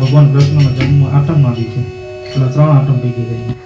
ભગવાન કૃષ્ણનો જન્મ આટમમાં આઠમના છે. એટલે ત્રણ આટમ પૈકી જાય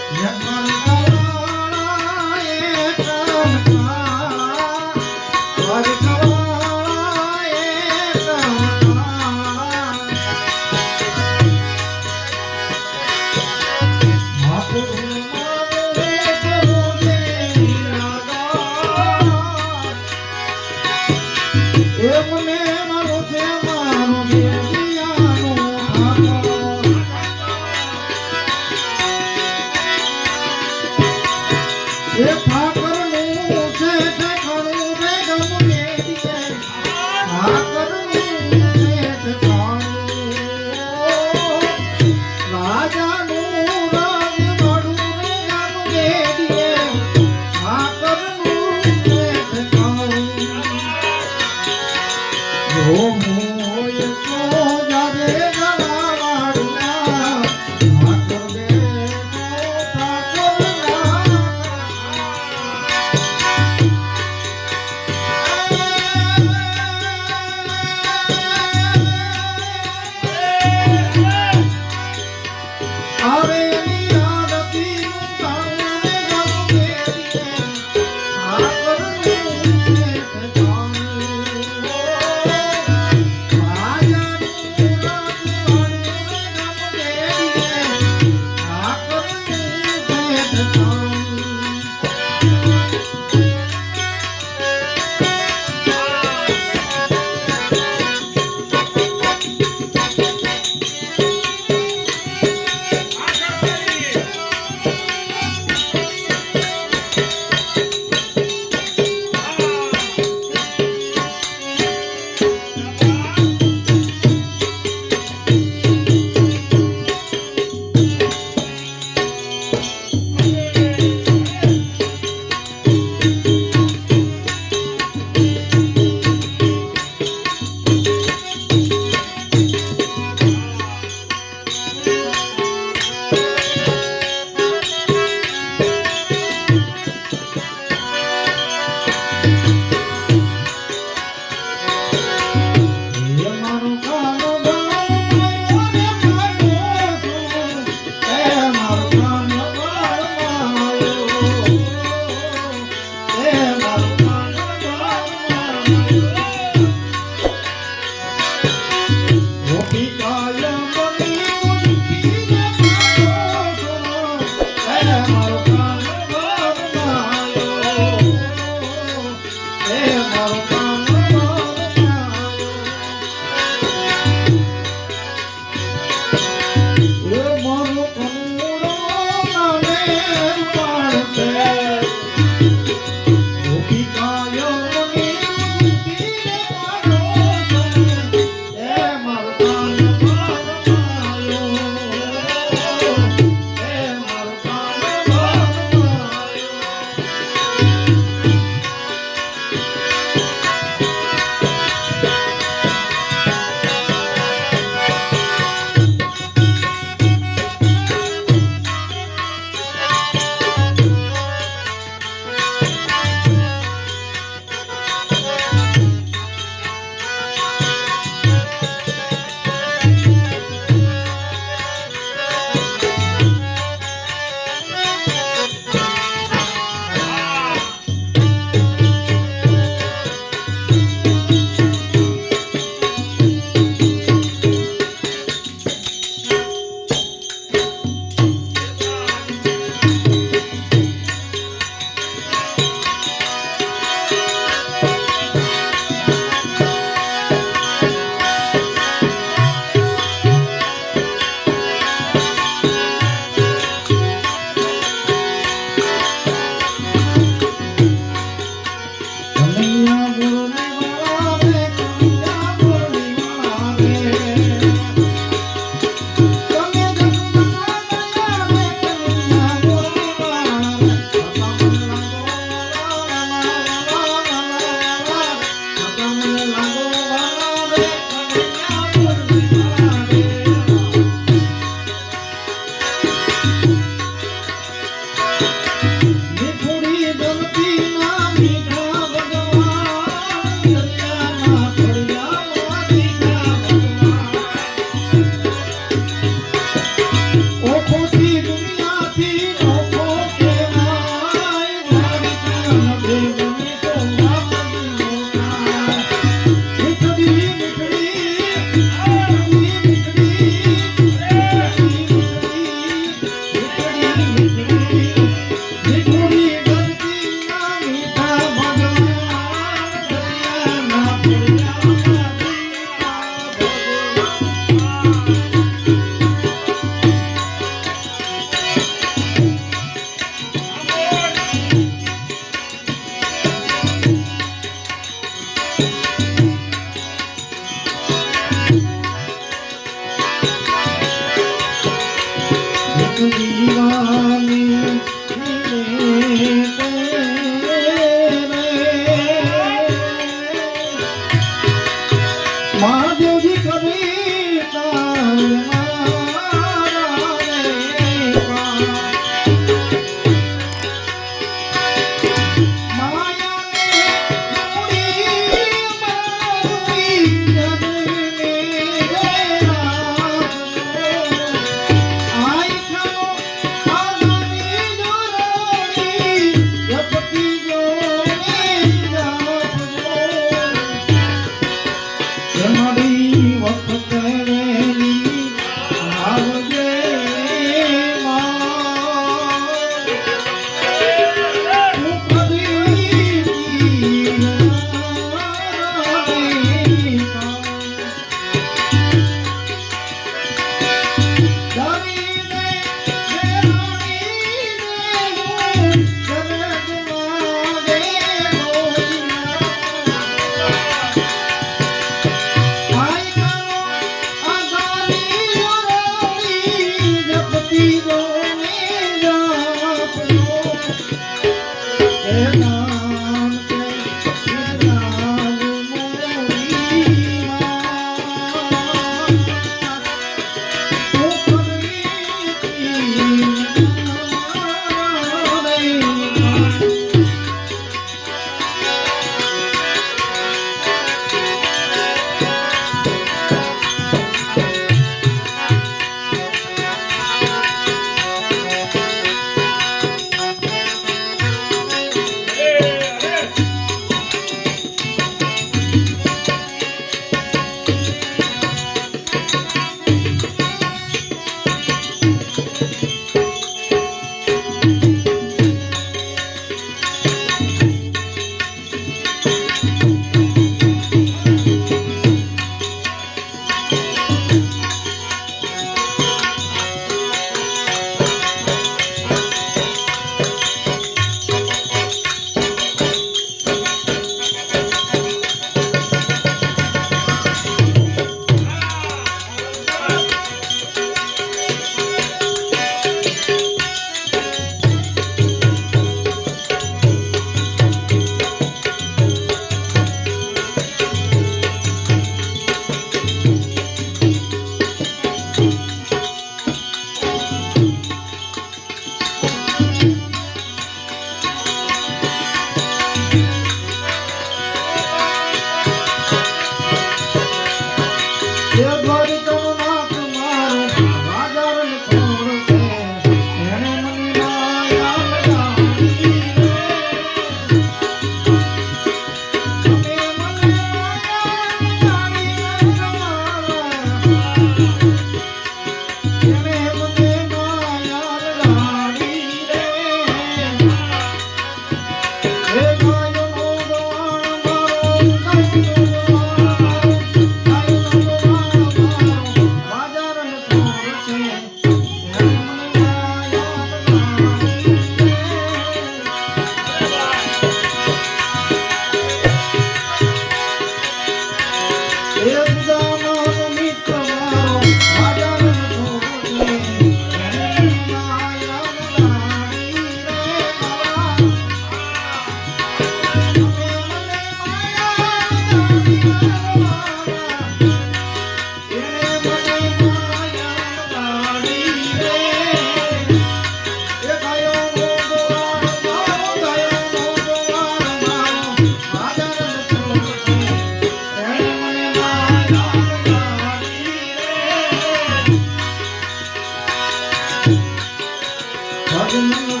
Thank.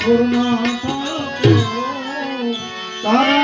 ઠાકોરના ના તારા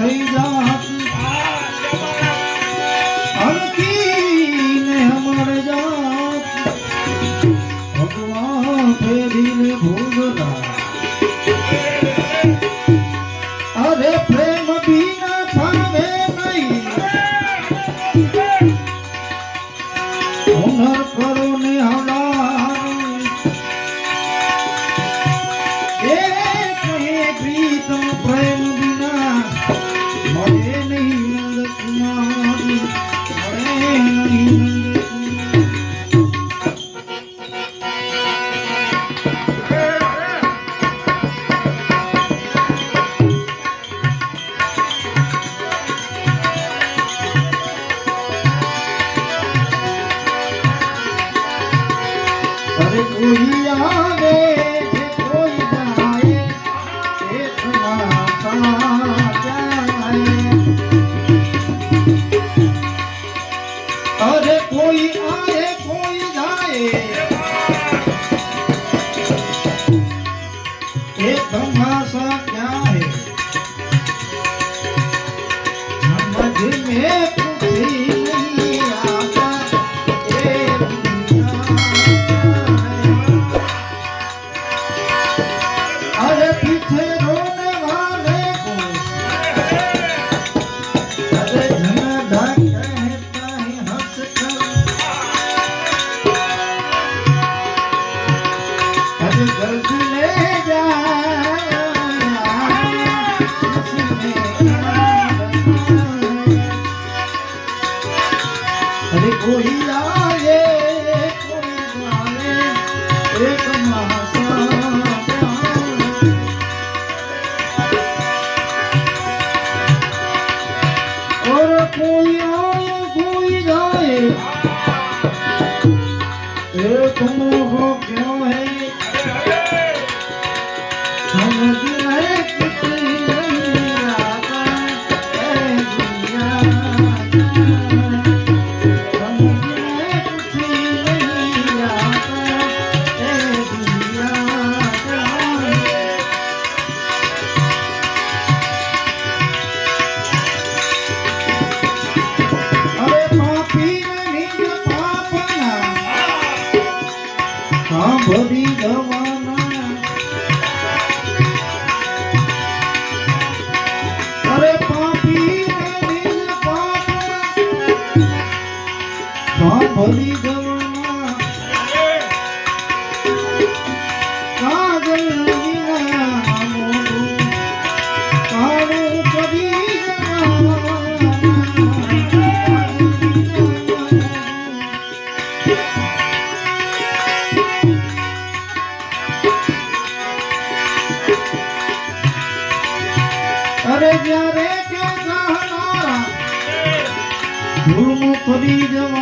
થઈ જા હલકીને અમારે જા ભગવાન ફેરીને ભોગના અરે પ્રેમ બીના ફાવે નહીં. હુનર કરો ને હવા એ કહે પ્રીતમ પ્રેમ एक ब्रह्मास्त्र क्या है ब्रह्म जी में સાંભળી જવાના અરે પાપી સાંભળી જવા হরি জমা